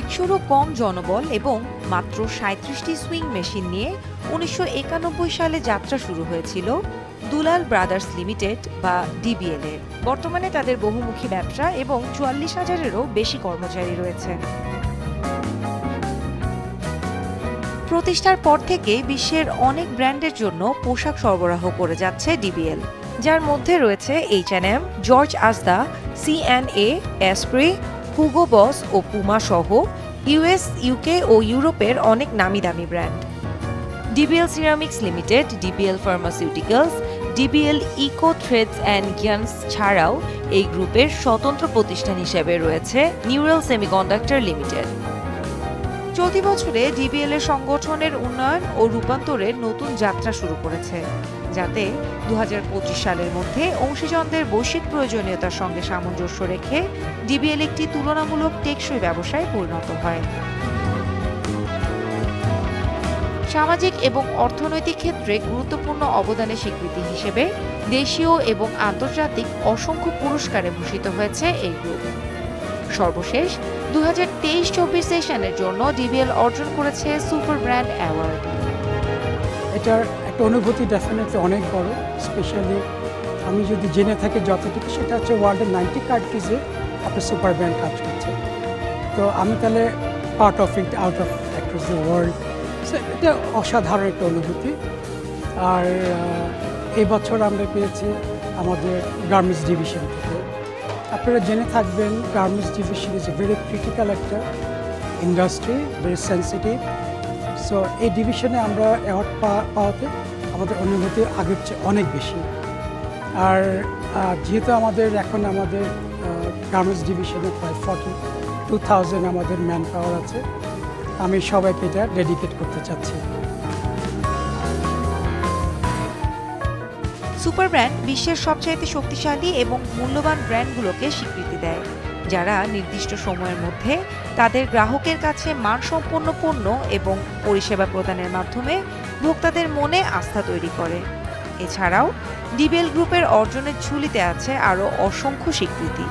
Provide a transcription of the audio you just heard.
একশোরও কম জনবল এবং মাত্র সাঁত্রিশটি সুইং মেশিন নিয়ে উনিশশো একানব্বই সালে যাত্রা শুরু হয়েছিল দুলাল ব্রাদার্স লিমিটেড বা ডিবিএল এর। বর্তমানে তাদের বহুমুখী ব্যবসা এবং চুয়াল্লিশ হাজারেরও বেশি কর্মচারী রয়েছে। প্রতিষ্ঠার পর থেকে বিশ্বের অনেক ব্র্যান্ডের জন্য পোশাক সরবরাহ করে যাচ্ছে ডিবিএল। যার মধ্যে রয়েছে H N M George Asda CNA Esprit Hugo Boss ও পুমা সহ ইউএস ইউকে ও ইউরোপের অনেক নামি দামি brand. DBL ceramics limited, DBL pharmaceuticals, DBL eco threads and গিয়ান্স ছাড়াও এই গ্রুপের স্বতন্ত্র প্রতিষ্ঠান হিসেবে রয়েছে নিউরাল সেমিকন্ডাক্টর লিমিটেড। চলতি বছরে ডিবিএল এর সংগঠনের উন্নয়ন ও রূপান্তরের নতুন যাত্রা শুরু করেছে, যাতে দুই হাজার পঁচিশ সালের মধ্যে অংশীজনদের বৈশ্বিক প্রয়োজনীয়তার সঙ্গে সামঞ্জস্য রেখে ডিবিএল একটি তুলনামূলক টেকসই ব্যবসায় পরিণত হয়। সামাজিক এবং অর্থনৈতিক ক্ষেত্রে গুরুত্বপূর্ণ অবদানের স্বীকৃতি হিসেবে দেশীয় এবং আন্তর্জাতিক অসংখ্য পুরস্কারে ভূষিত হয়েছে এই গ্রুপ। সর্বশেষ দু হাজার তেইশ চব্বিশ সেশনের জন্য ডিবিএল অর্জন করেছে সুপার ব্র্যান্ড অ্যাওয়ার্ড। এটার একটা অনুভূতি ডেফিনেটলি অনেক বড় স্পেশালি আমি যদি জেনে থাকি যতটুকু সেটা হচ্ছে ওয়ার্ল্ডের নাইনটি কান্ট্রিজে আপনার সুপার ব্র্যান্ড কাজ করছে তো আমি তাহলে part of it out of across the world এটা অসাধারণ একটা অনুভূতি। আর আহ, এই বছর আমরা পেয়েছি আমাদের গার্মেন্টস ডিভিশন থেকে। আপনারা জেনে থাকবেন garments division is very critical একটা ইন্ডাস্ট্রি ভেরি সেন্সিটিভ সো এই ডিভিশনে আমরা অ্যাওয়ার্ড পাওয়াতে আমাদের অনুভূতি আগের চেয়ে অনেক বেশি। আর যেহেতু আমাদের এখন আমাদের গার্মেন্টস ডিভিশনে প্রায় ফর্টি টু থাউজেন্ড আমাদের ম্যান পাওয়ার আছে, আমি সবাইকে এটা ডেডিকেট করতে চাচ্ছি। সুপার ব্র্যান্ড বিশ্বের সবচাইতে শক্তিশালী এবং মূল্যবান ব্র্যান্ডগুলোকে স্বীকৃতি দেয়, যারা নির্দিষ্ট সময়ের মধ্যে তাদের গ্রাহকের কাছে মানসম্পন্ন পণ্য এবং পরিষেবা প্রদানের মাধ্যমে ভোক্তাদের মনে আস্থা তৈরি করে। এছাড়াও ডিবেল গ্রুপের অর্জনের ঝুলিতে আছে আরও অসংখ্য স্বীকৃতি।